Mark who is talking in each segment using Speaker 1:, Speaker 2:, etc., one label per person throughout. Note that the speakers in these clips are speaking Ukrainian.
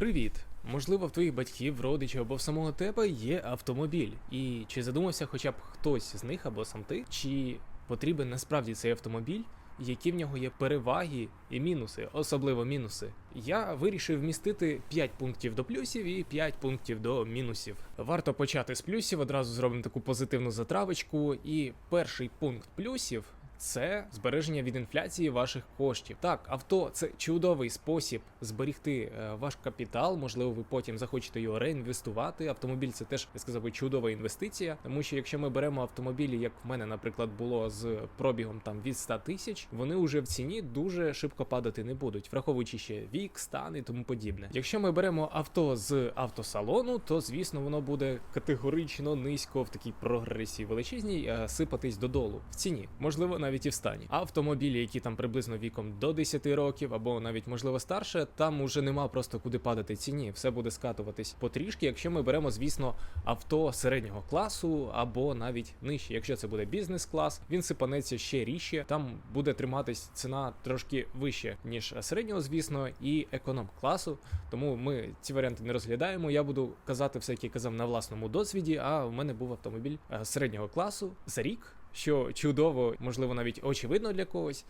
Speaker 1: Привіт! Можливо, в твоїх батьків, родичів або в самого тебе є автомобіль. І чи задумався хоча б хтось з них або сам ти, чи потрібен насправді цей автомобіль? Які в нього є переваги і мінуси, особливо мінуси. Я вирішив вмістити 5 пунктів до плюсів і 5 пунктів до мінусів. Варто почати з плюсів, одразу зробимо таку позитивну затравочку. І перший пункт плюсів це збереження від інфляції ваших коштів. Так, авто це чудовий спосіб зберігти е, ваш капітал. Можливо, ви потім захочете його реінвестувати. Автомобіль це теж я сказав би чудова інвестиція. Тому що якщо ми беремо автомобілі, як в мене, наприклад, було з пробігом там від 100 тисяч, вони вже в ціні дуже шибко падати не будуть, враховуючи ще вік, стан і тому подібне. Якщо ми беремо авто з автосалону, то звісно воно буде категорично низько в такій прогресії величезній е, сипатись додолу в ціні, можливо, навіть і в стані. Автомобілі, які там приблизно віком до 10 років, або навіть можливо старше, там уже нема просто куди падати ціні. Все буде скатуватись потрішки, якщо ми беремо, звісно, авто середнього класу або навіть нижче. Якщо це буде бізнес-клас, він сипанеться ще ріще. Там буде триматись ціна трошки вище, ніж середнього, звісно, і економ-класу. Тому ми ці варіанти не розглядаємо. Я буду казати все, як я казав на власному досвіді. А в мене був автомобіль е, середнього класу за рік, що чудово, можливо, навіть очевидно для когось.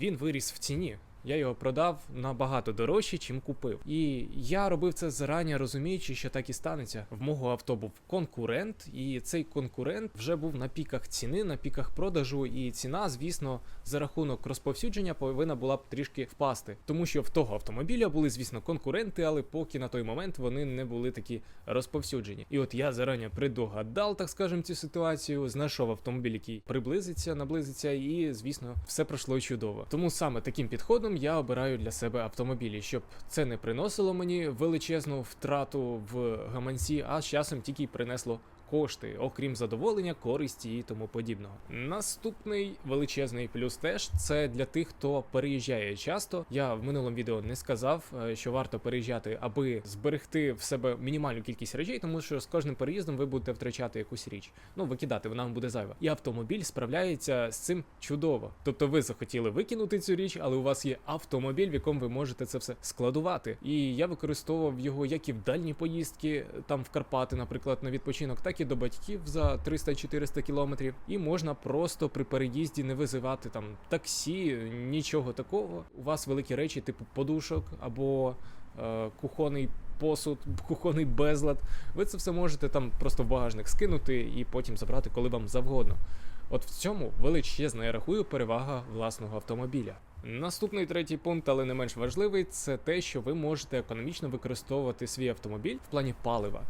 Speaker 1: Він виріс в ціні. Я його продав набагато дорожче, чим купив. І я робив це зарані, розуміючи, що так і станеться. В мого авто був конкурент, і цей конкурент вже був на піках ціни, на піках продажу. І ціна, звісно, за рахунок розповсюдження повинна була б трішки впасти. Тому що в того автомобіля були, звісно, конкуренти, але поки на той момент вони не були такі розповсюджені. І от я зарані предугадав, так скажем, цю ситуацію, знайшов автомобіль, який приблизиться, наблизиться, і звісно, все пройшло чудово. Тому саме таким підходом я обираю для себе автомобілі, щоб це не приносило мені величезну втрату в гаманці, а з часом тільки й принесло. Кошти, окрім задоволення, користі і тому подібного. Наступний величезний плюс теж це для тих, хто переїжджає часто. Я в минулому відео не сказав, е, що варто переїжджати, аби зберегти в себе мінімальну кількість речей, тому що з кожним переїздом ви будете втрачати якусь річ. Ну викидати, вона вам буде зайва. І автомобіль справляється з цим чудово. Тобто ви захотіли викинути цю річ, але у вас є автомобіль, в якому ви можете це все складувати. І я використовував його як і в дальні поїздки, там в Карпати, наприклад, на відпочинок, так і до батьків за 300-400 кілометрів. І можна просто при переїзді не визивати там таксі, нічого такого. У вас великі речі, типу подушок або е, кухонний посуд, кухонний безлад. Ви це все можете там просто в багажник скинути і потім забрати, коли вам завгодно. От в цьому величезна, я рахую, перевага власного автомобіля. Наступний третій пункт, але не менш важливий, це те, що ви можете економічно використовувати свій автомобіль в плані палива.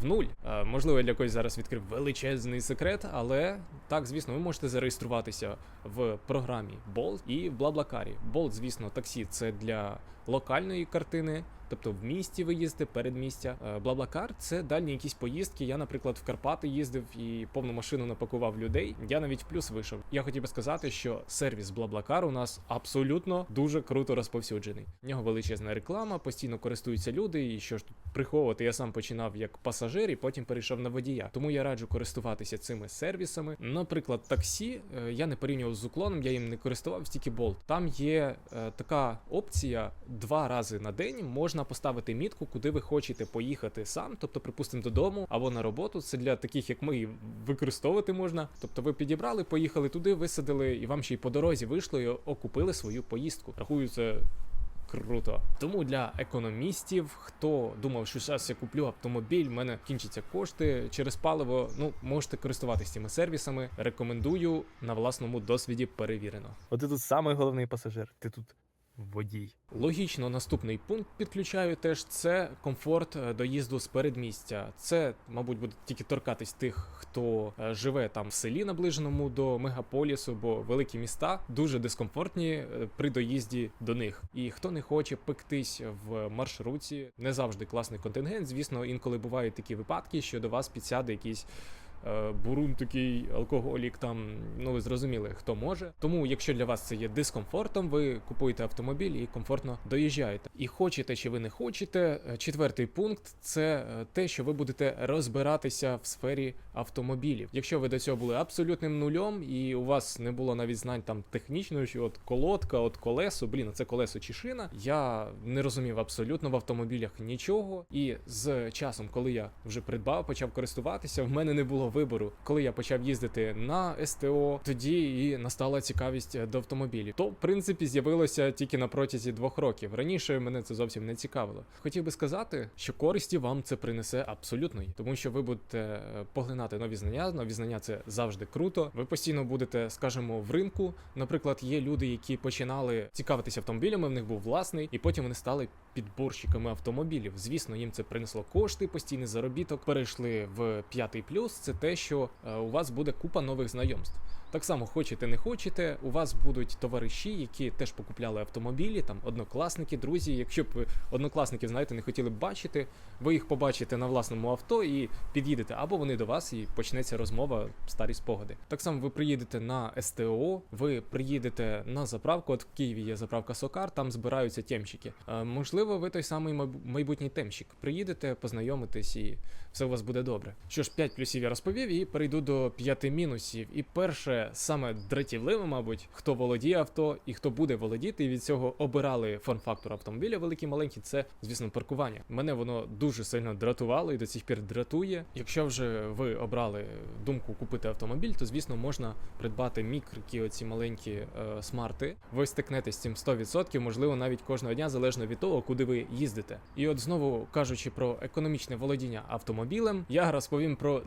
Speaker 1: В нуль. Е, можливо, я для когось зараз відкрив величезний секрет, але так, звісно, ви можете зареєструватися в програмі Bolt і в Блаблакарі. Bolt, звісно, таксі це для локальної картини. Тобто в місті ви передмістя. Е, Блаблакар це дальні якісь поїздки. Я, наприклад, в Карпати їздив і повну машину напакував людей. Я навіть в плюс вийшов. Я хотів би сказати, що сервіс Блаблакар у нас абсолютно дуже круто розповсюджений. В нього величезна реклама, постійно користуються люди. І що ж тут приховувати, я сам починав як пасажир і потім перейшов на водія. Тому я раджу користуватися цими сервісами. Наприклад, таксі е, я не порівнював з уклоном, я їм не користував тільки Bolt. Там є е, така опція два рази на день можна поставити мітку, куди ви хочете поїхати сам, тобто, припустимо, додому або на роботу. Це для таких, як ми, використовувати можна. Тобто, ви підібрали, поїхали туди, висадили, і вам ще й по дорозі вийшло і окупили свою поїздку. Рахую це. Круто. Тому для економістів, хто думав, що зараз я куплю автомобіль, в мене кінчаться кошти через паливо. Ну можете користуватися цими сервісами. Рекомендую на власному досвіді перевірено.
Speaker 2: От ти тут самий головний пасажир. Ти тут водій.
Speaker 1: Логічно, наступний пункт підключаю теж це комфорт е, доїзду з передмістя. Це, мабуть, буде тільки торкатись тих, хто е, живе там в селі, наближеному до мегаполісу, бо великі міста дуже дискомфортні е, при доїзді до них. І хто не хоче пектись в маршруті, не завжди класний контингент. Звісно, інколи бувають такі випадки, що до вас підсяде якийсь бурун такий алкоголік, там ну ви зрозуміли, хто може. Тому, якщо для вас це є дискомфортом, ви купуєте автомобіль і комфортно доїжджаєте. І хочете чи ви не хочете. е, Четвертий пункт це е, те, що ви будете розбиратися в сфері автомобілів. Якщо ви до цього були абсолютним нульом, і у вас не було навіть знань там технічно, що от колодка, от колесо, блін, а це колесо чи шина. Я не розумів абсолютно в автомобілях нічого. І з часом, коли я вже придбав, почав користуватися, в мене не було вибору. Коли я почав їздити на СТО, тоді і настала цікавість е, до автомобілів. То в принципі з'явилося тільки на протязі двох років. Раніше мене це зовсім не цікавило. Хотів би сказати, що користі вам це принесе абсолютно, тому що ви будете е, поглинати нові знання. Нові знання це завжди круто. Ви постійно будете, скажімо, в ринку. Наприклад, є люди, які починали цікавитися автомобілями, в них був власний, і потім вони стали підборщиками автомобілів. Звісно, їм це принесло кошти, постійний заробіток. Перейшли в п'ятий плюс. Це те, що е, у вас буде купа нових знайомств. Так само, хочете, не хочете, у вас будуть товариші, які теж покупляли автомобілі, там однокласники, друзі. Якщо б ви однокласників, знаєте, не хотіли б бачити, ви їх побачите на власному авто і під'їдете, або вони до вас і почнеться розмова, старі спогади. Так само ви приїдете на СТО, ви приїдете на заправку. От в Києві є заправка Сокар, там збираються темщики. Е, можливо, ви той самий майбутній темщик. Приїдете, познайомитесь і все у вас буде добре. Що ж, 5 плюсів я розповів і перейду до 5 мінусів. І перше, саме дратівливе, мабуть, хто володіє авто і хто буде володіти, і від цього обирали форм-фактор автомобіля великий маленький, це, звісно, паркування. Мене воно дуже сильно дратувало і до сих пір дратує. Якщо вже ви обрали думку купити автомобіль, то звісно можна придбати мікрики, оці маленькі е, смарти. Ви стикнетесь з цим 100%, можливо, навіть кожного дня, залежно від того, куди ви їздите. І от знову кажучи про економічне володіння автомобілем, я розповім про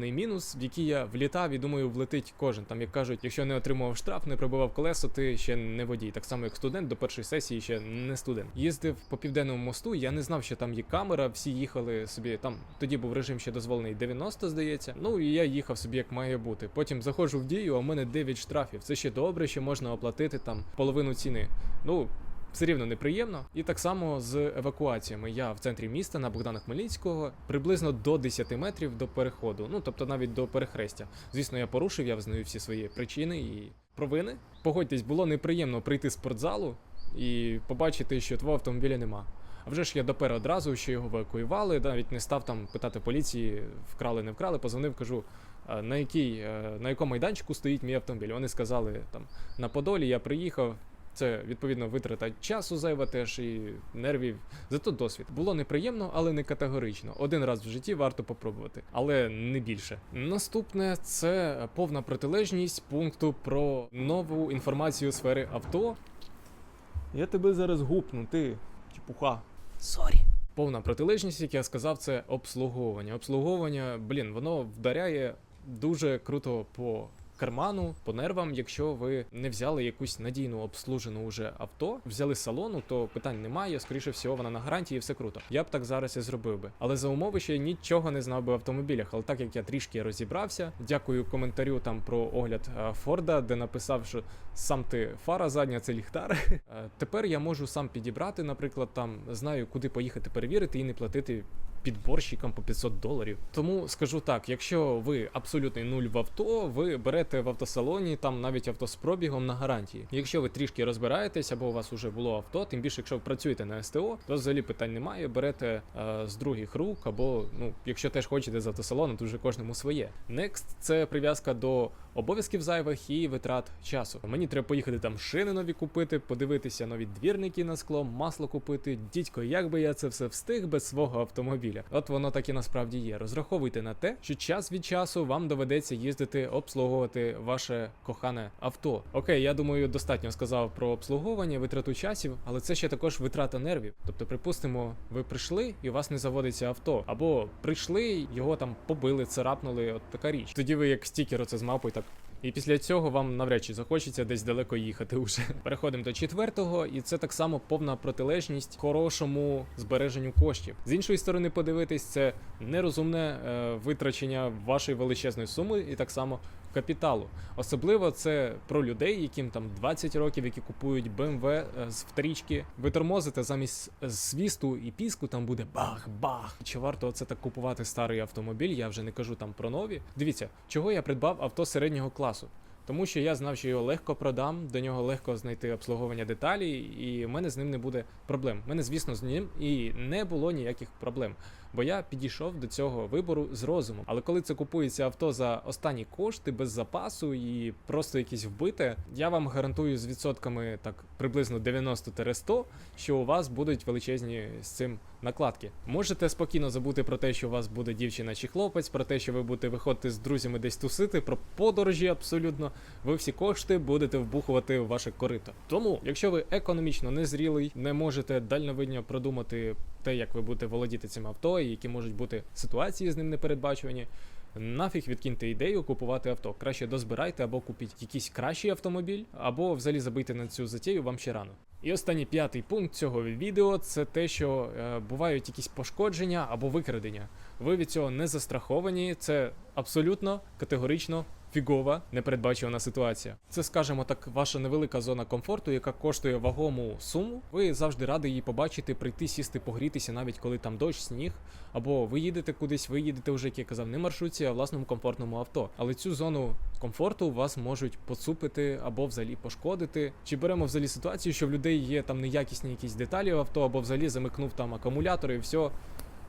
Speaker 1: наступний мінус, в який я влітав і думаю, влетить кожен. Там як кажуть, якщо не отримував штраф, не пробивав колесо, ти ще не водій. Так само, як студент до першої сесії ще не студент. Їздив по південному мосту. Я не знав, що там є камера. Всі їхали собі. Там тоді був режим ще дозволений 90, здається. Ну і я їхав собі як має бути. Потім заходжу в дію, а в мене 9 штрафів. Це ще добре, що можна оплатити там половину ціни. Ну. Все рівно неприємно. І так само з евакуаціями. Я в центрі міста на Богдана Хмельницького приблизно до 10 метрів до переходу, ну тобто навіть до перехрестя. Звісно, я порушив, я визнаю всі свої причини і провини. Погодьтесь, було неприємно прийти з спортзалу і побачити, що твого автомобіля нема. А вже ж я допер одразу, що його евакуювали, навіть не став там питати поліції, вкрали, не вкрали, позвонив, кажу. На який, е, на якому майданчику стоїть мій автомобіль? Вони сказали там на Подолі, я приїхав. Це відповідно витрата часу зайва теж і нервів. Зато досвід було неприємно, але не категорично. Один раз в житті варто попробувати, але не більше. Наступне це повна протилежність пункту про нову інформацію сфери авто. Я тебе зараз гупну, ти чепуха.
Speaker 2: Сорі.
Speaker 1: Повна протилежність, як я сказав, це обслуговування. Обслуговування, блін, воно вдаряє дуже круто по карману, по нервам. Якщо ви не взяли якусь надійну обслужену уже авто, взяли з салону, то питань немає. Скоріше всього, вона на гарантії, і все круто. Я б так зараз і зробив би. Але за умови, що я нічого не знав би в автомобілях. Але так як я трішки розібрався, дякую коментарю там про огляд е, Форда, де написав, що сам ти фара задня, це ліхтар. Е, Тепер я можу сам підібрати, наприклад, там знаю, куди поїхати перевірити і не платити підборщикам по 500 доларів. Тому скажу так: якщо ви абсолютний нуль в авто, ви берете в автосалоні там навіть авто з пробігом на гарантії. Якщо ви трішки розбираєтесь або у вас вже було авто, тим більше, якщо ви працюєте на СТО, то взагалі питань немає. Берете е, з других рук, або ну, якщо теж хочете з автосалону, то вже кожному своє. Next – це прив'язка до обов'язків зайвих і витрат часу. Мені треба поїхати там шини нові купити, подивитися нові двірники на скло, масло купити. Дідько, як би я це все встиг без свого автомобіля? От воно так і насправді є. Розраховуйте на те, що час від часу вам доведеться їздити обслуговувати ваше кохане авто. Окей, я думаю, достатньо сказав про обслуговування, витрату часів, але це ще також витрата нервів. Тобто, припустимо, ви прийшли і у вас не заводиться авто, або прийшли, його там побили, царапнули. От така річ. Тоді ви як стікер оце з мапою так. І після цього вам навряд чи захочеться десь далеко їхати уже. Переходимо до четвертого, і це так само повна протилежність хорошому збереженню коштів. З іншої сторони, подивитись, це нерозумне е, витрачення вашої величезної суми, і так само капіталу. Особливо це про людей, яким там 20 років, які купують BMW е, з вторічки. Ви тормозите замість свісту і піску, там буде бах-бах. Чи варто це так купувати старий автомобіль? Я вже не кажу там про нові. Дивіться, чого я придбав авто середнього класу. Тому що я знав, що його легко продам, до нього легко знайти обслуговування деталі, і в мене з ним не буде проблем. У мене, звісно, з ним і не було ніяких проблем. Бо я підійшов до цього вибору з розумом. Але коли це купується авто за останні кошти, без запасу і просто якесь вбите, я вам гарантую з відсотками так приблизно 90-100, що у вас будуть величезні з цим накладки. Можете спокійно забути про те, що у вас буде дівчина чи хлопець, про те, що ви будете виходити з друзями десь тусити, про подорожі абсолютно. Ви всі кошти будете вбухувати в ваше корито. Тому, якщо ви економічно незрілий, не можете дальновидно продумати те, як ви будете володіти цим авто, і які можуть бути ситуації з ним непередбачувані. Нафіг відкиньте ідею купувати авто. Краще дозбирайте або купіть якийсь кращий автомобіль, або взагалі забийте на цю затію вам ще рано. І останній п'ятий пункт цього відео це те, що е, бувають якісь пошкодження або викрадення. Ви від цього не застраховані. Це абсолютно категорично фігова непередбачувана ситуація. Це, скажімо так, ваша невелика зона комфорту, яка коштує вагому суму. Ви завжди раді її побачити, прийти, сісти, погрітися, навіть коли там дощ, сніг. Або ви їдете кудись, ви їдете вже, як я казав, не маршрутці, а власному комфортному авто. Але цю зону комфорту вас можуть поцупити або взагалі пошкодити. Чи беремо взагалі ситуацію, що в людей є там неякісні якісь деталі в авто, або взагалі замикнув там акумулятор і все.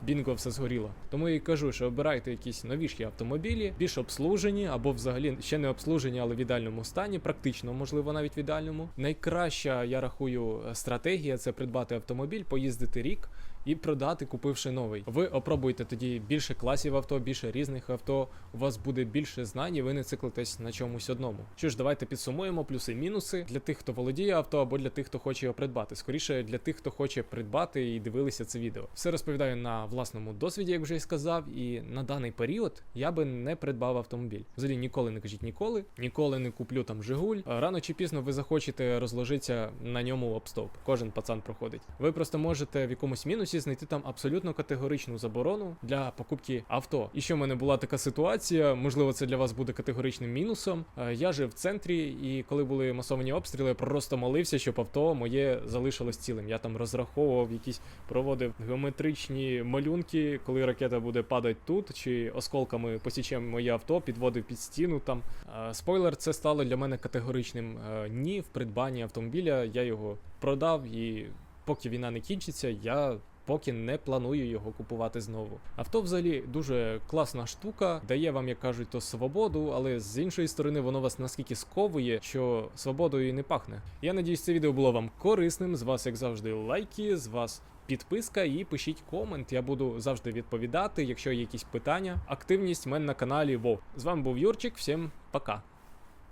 Speaker 1: Бінго, все згоріло. Тому я і кажу, що обирайте якісь новіші автомобілі, більш обслужені, або взагалі ще не обслужені, але в ідеальному стані, практично, можливо, навіть в ідеальному. Найкраща, я рахую, стратегія це придбати автомобіль, поїздити рік і продати, купивши новий. Ви опробуєте тоді більше класів авто, більше різних авто. У вас буде більше знань, і ви не циклитесь на чомусь одному. Що ж, давайте підсумуємо плюси і мінуси для тих, хто володіє авто, або для тих, хто хоче його придбати. Скоріше для тих, хто хоче придбати і дивилися це відео. Все розповідаю на власному досвіді, як вже і сказав. І на даний період я би не придбав автомобіль. Взагалі ніколи не кажіть ніколи, ніколи не куплю там Жигуль. Рано чи пізно ви захочете розложитися на ньому об стовп. Кожен пацан проходить. Ви просто можете в якомусь мінусі знайти там абсолютно категоричну заборону для покупки авто. І що в мене була така ситуація, можливо, це для вас буде категоричним мінусом. Е, Я жив в центрі, і коли були масовані обстріли, я просто молився, щоб авто моє залишилось цілим. Я там розраховував якісь проводив геометричні малюнки, коли ракета буде падати тут, чи осколками посічемо моє авто, підводив під стіну там. Е, Спойлер, це стало для мене категоричним е, ні в придбанні автомобіля. Я його продав і поки війна не кінчиться, я. Поки не планую його купувати знову. Авто взагалі дуже класна штука, дає вам, як кажуть, то свободу, але з іншої сторони воно вас наскільки сковує, що свободою не пахне. Я надіюсь, це відео було вам корисним. З вас, як завжди, лайки, з вас підписка і пишіть комент. Я буду завжди відповідати, якщо є якісь питання. Активність в мене на каналі Вов. З вами був Юрчик, всім пока.